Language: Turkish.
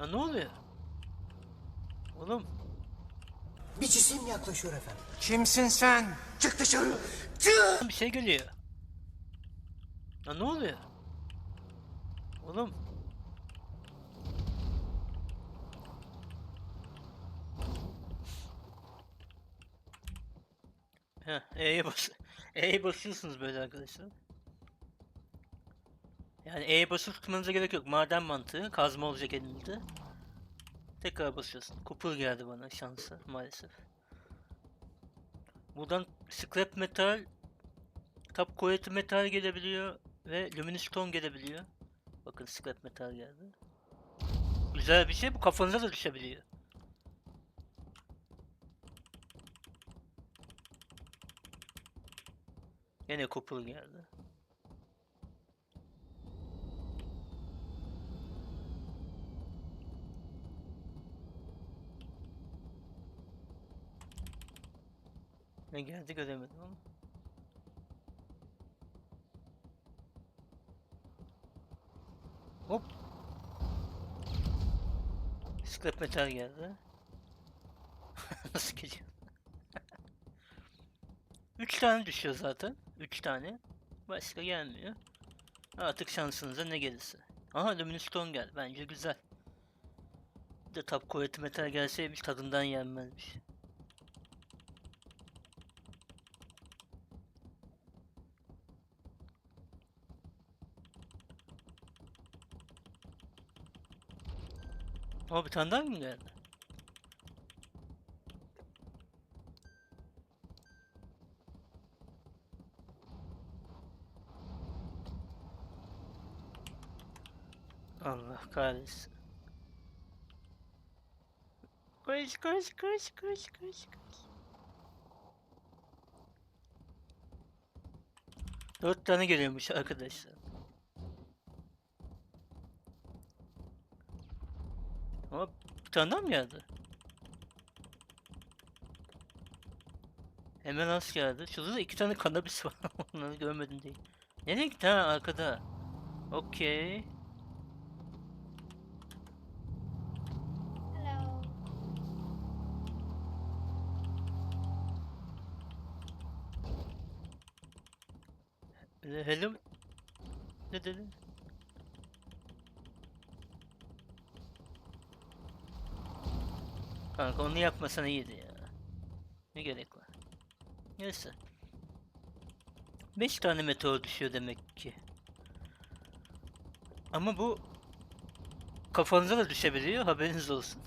Ya ne oluyor? Oğlum Bir cisim yaklaşıyor efendim. Kimsin sen? Çık dışarı. Çık. bir şey geliyor. Ya ne oluyor? Oğlum. Heh, E'ye bas. E'ye basıyorsunuz böyle arkadaşlar. Yani E'ye basıp tutmanıza gerek yok. Maden mantığı. Kazma olacak elinizde. Tekrar basıyorsun. Kupur geldi bana şansa maalesef. Buradan scrap metal, top quality metal gelebiliyor ve luminous stone gelebiliyor. Bakın scrap metal geldi. Güzel bir şey bu kafanıza da düşebiliyor. Yine kupur geldi. Ne geldi göremedim ama. Hop. Scrap metal geldi. Nasıl geliyor? Üç tane düşüyor zaten. Üç tane. Başka gelmiyor. Artık şansınıza ne gelirse. Aha Luminous geldi. Bence güzel. Bir de top quality metal gelseymiş tadından yenmezmiş. Ama bir tane daha mı geldi? Allah kahretsin. Koş koş koş koş koş koş. Dört tane geliyormuş arkadaşlar. Ama bir tane daha mı geldi? Hemen az geldi. Şurada da iki tane kanabis var. Onları görmedim değil. Nereye gitti ha arkada? Okey. Hello. Ne dedi? Kanka onu yapmasan iyiydi ya. Ne gerek var? Neyse. 5 tane meteor düşüyor demek ki. Ama bu kafanıza da düşebiliyor haberiniz olsun.